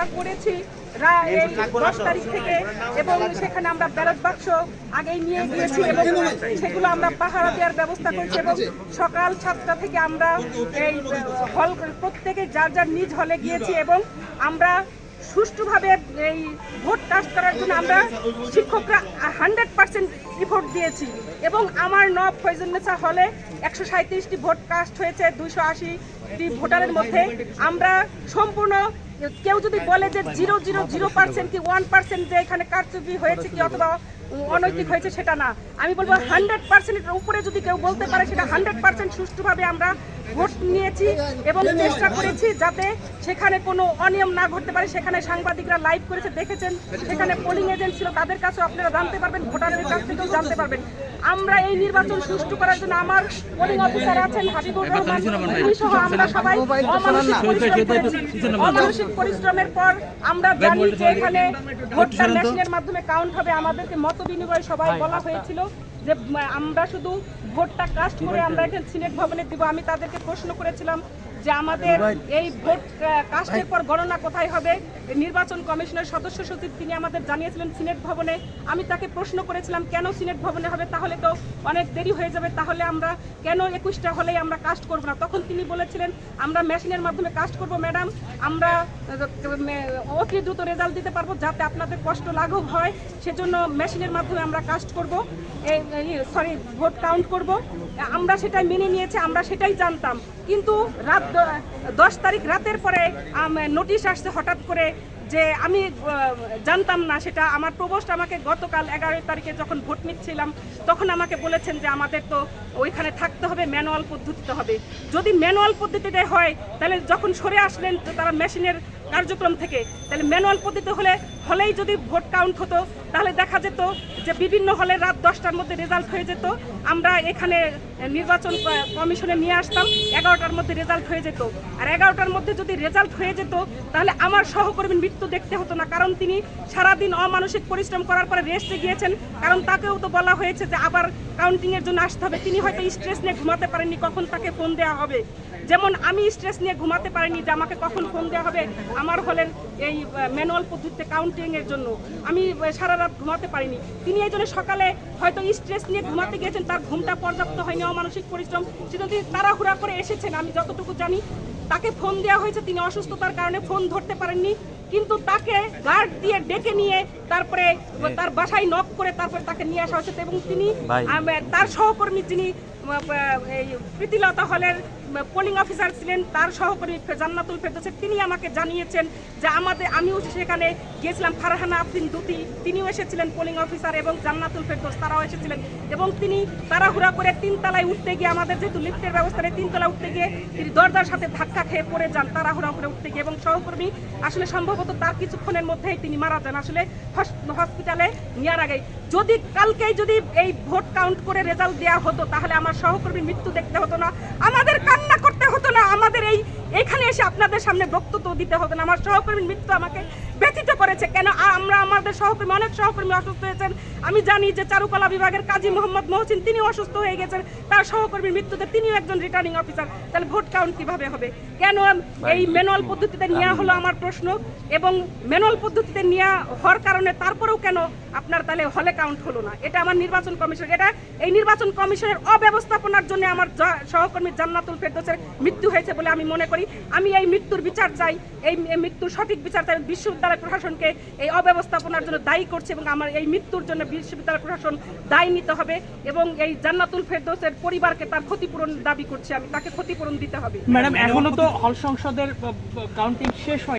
আমরা করেছি। দশ তারিখ থেকে এবং সেখানে আমরা ব্যালট বাক্স আগেই নিয়ে গিয়েছি এবং সেগুলো আমরা পাহারা দেওয়ার ব্যবস্থা করেছি এবং সকাল সাতটা থেকে আমরা এই হল প্রত্যেকে যার যার নিজ হলে গিয়েছি এবং আমরা সুষ্ঠুভাবে এই ভোট কাস্ট করার জন্য আমরা শিক্ষকরা হান্ড্রেড পার্সেন্ট ইফোর্ট দিয়েছি এবং আমার নব ফৈজুন্নেসা হলে একশো সাঁত্রিশটি ভোট কাস্ট হয়েছে দুশো আশিটি ভোটারের মধ্যে। আমরা সম্পূর্ণ কেউ যদি বলে যে জিরো জিরো জিরো পার্সেন্ট কি ওয়ান পার্সেন্ট যে এখানে কারচুপি হয়েছে কি অথবা অনৈতিক হয়েছে সেটা না। আমি বলব হান্ড্রেড পার্সেন্টের উপরে যদি কেউ বলতে পারে সেটা হান্ড্রেড পার্সেন্ট সুষ্ঠুভাবে আমরা ভোট নিয়েছি এবং চেষ্টা করেছি যাতে সেখানে কোনো অনিয়ম না ঘটতে পারে। সেখানে সাংবাদিকরা লাইভ করেছে দেখেছেন। সেখানে পোলিং এজেন্ট ছিল তাদের কাছেও আপনারা জানতে পারবেন ভোটারদের কাছ থেকেও জানতে পারবেন। আমরা এই নির্বাচন সুষ্ঠু করার জন্য আমার পোলিং অফিসার আছেন হাবিবুর রহমান। সহ আমরা সবাই অমানসিক পরিশ্রমের পর আমরা জানি যে এখানে ভোটটা মেশিনের মাধ্যমে কাউন্ট হবে আমাদেরকে মত বিনিময় সবাই বলা হয়েছিল যে আমরা শুধু ভোটটা কাস্ট করে আমরা এখানে সিনেট ভবনে দিব। আমি তাদেরকে প্রশ্ন করেছিলাম যে আমাদের এই ভোট কাস্টের পর গণনা কোথায় হবে? নির্বাচন কমিশনের সদস্য সচিব তিনি আমাদের জানিয়েছিলেন সিনেট ভবনে। আমি তাকে প্রশ্ন করেছিলাম কেন সিনেট ভবনে হবে? তাহলে তো অনেক দেরি হয়ে যাবে তাহলে আমরা কেন একুশটা হলেই আমরা কাস্ট করব না? তখন তিনি বলেছিলেন আমরা মেশিনের মাধ্যমে কাস্ট করব ম্যাডাম আমরা অতি দ্রুত রেজাল্ট দিতে পারব যাতে আপনাদের কষ্ট লাঘব হয়। সেজন্য মেশিনের মাধ্যমে আমরা কাস্ট করব। সরি ভোট কাউন্ট করব। আমরা সেটাই মেনে নিয়েছি আমরা সেটাই জানতাম। কিন্তু রাত দশ তারিখ রাতের পরে নোটিশ আসছে হঠাৎ করে যে আমি জানতাম না সেটা। আমার প্রবোস্ট আমাকে গতকাল এগারোই তারিখে যখন ভোট নিচ্ছিলাম, তখন আমাকে বলেছেন যে আমাদের তো ওইখানে থাকতে হবে, ম্যানুয়াল পদ্ধতিতে হবে। যদি ম্যানুয়াল পদ্ধতিতে হয়, তাহলে যখন সরে আসলেন তারা মেশিনের কার্যক্রম থেকে, তাহলে ম্যানুয়াল পদ্ধতি হলে, হলেই যদি ভোট কাউন্ট হতো, তাহলে দেখা যেত যে বিভিন্ন হলে রাত দশটার মধ্যে রেজাল্ট হয়ে যেত। আমরা এখানে নির্বাচন কমিশনে নিয়ে আসতাম, এগারোটার মধ্যে রেজাল্ট হয়ে যেত। আর এগারোটার মধ্যে যদি রেজাল্ট হয়ে যেত, তাহলে আমার সহকর্মীর মৃত্যু দেখতে হতো না, কারণ তিনি সারাদিন অমানসিক পরিশ্রম করার পরে রেস্টে গিয়েছেন। কারণ তাকেও তো বলা হয়েছে যে আবার কাউন্টিং এর জন্য আসতে হবে। তিনি হয়তো স্ট্রেস নিয়ে ঘুমাতে পারেননি, কখন তাকে ফোন দেওয়া হবে। যেমন আমি স্ট্রেস নিয়ে ঘুমাতে পারিনি যে আমাকে কখন ফোন দেওয়া হবে, আমার হলের এই ম্যানুয়াল পদ্ধতিতে কাউন্টিং এর জন্য। আমি সারা রাত ঘুমাতে পারিনি। তিনি এই জন্য সকালে হয়তো স্ট্রেস নিয়ে ঘুমাতে গিয়েছেন, তার ঘুমটা পর্যাপ্ত হয়নি। অমানসিক পরিশ্রম সেটা তিনি তাড়াহুড়া করে এসেছেন আমি যতটুকু জানি তাকে ফোন দেওয়া হয়েছে তিনি অসুস্থতার কারণে ফোন ধরতে পারেননি কিন্তু তাকে গার্ড দিয়ে ডেকে নিয়ে তারপরে তার বাসায় নক করে তারপরে তাকে নিয়ে আসা হয়েছে। এবং তিনি তার সহকর্মী যিনি এই প্রীতিলতা হলের পোলিং অফিসার ছিলেন, তার সহকর্মী জান্নাতুল ফেরদৌসের, তিনি আমাকে জানিয়েছেন যে আমাদের, আমিও সেখানে গিয়েছিলাম, ফারহানা আফরিন দুতি, তিনিও এসেছিলেন পোলিং অফিসার এবং জান্নাতুল ফেরদৌস, তারাও এসেছিলেন। এবং তিনি তাড়াহুড়া করে তিনতলায় উঠতে গিয়ে, আমাদের যেহেতু লিফটের ব্যবস্থা নেই, তিনতলায় উঠতে গিয়ে তিনি দরজার সাথে ধাক্কা খেয়ে পড়ে যান, তাড়াহুড়া করে উঠতে গিয়ে। এবং সহকর্মী আসলে সম্ভবত তার কিছুক্ষণের মধ্যেই তিনি মারা যান, আসলে হস- হসপিটালে নেওয়ার আগে যদি কালকেই যদি এই ভোট কাউন্ট করে রেজাল্ট দেওয়া হতো, তাহলে আমার সহকর্মীর মৃত্যু দেখতে হতো না। আমাদের কান্না করতে হতো না। আমাদের এই এখানে এসে আপনাদের সামনে বক্তব্য দিতে হতো না। আমার সহকর্মীর মৃত্যু আমাকে ব্যথিত করেছে। কেন আমরা আমাদের সহকর্মী অনেক সহকর্মী অসুস্থ হয়েছেন। আমি জানি যে চারুকলা বিভাগের কাজী মোহাম্মদ মহসিন তিনি অসুস্থ হয়ে গেছেন। তার সহকর্মীর মৃত্যুতে তিনিও একজন রিটার্নিং অফিসার তাহলে ভোট কাউন্ট কীভাবে হবে? কেন এই ম্যানুয়াল পদ্ধতিতে নেওয়া হলো আমার প্রশ্ন? এবং ম্যানুয়াল পদ্ধতিতে নেওয়া হওয়ার কারণে তারপরেও কেন আপনার তাহলে হলে কাউন্ট হলো না? এটা আমার নির্বাচন কমিশন এটা এই নির্বাচন কমিশনের অব্যবস্থাপনার জন্য আমার সহকর্মী জান্নাতুল ফেরদৌসের মৃত্যু হয়েছে বলে আমি মনে করি। আমি এই মৃত্যুর বিচার চাই, এই মৃত্যুর সঠিক বিচার চাই। বিশ্ববিদ্যালয় প্রশাসনকে এই অব্যবস্থাপনার জন্য দায়ী করছে এবং আমার এই মৃত্যুর জন্য বিশ্ববিদ্যালয় প্রশাসন দায়ী নিতে হবে এবং এই জান্নাতুল ফেরদৌসের পরিবারকে তার ক্ষতিপূরণ দাবি করছে আমি। তাকে ক্ষতিপূরণ দিতে হবে। ম্যাডাম, এখনও তো হল সংসদের কাউন্টিং শেষ হয়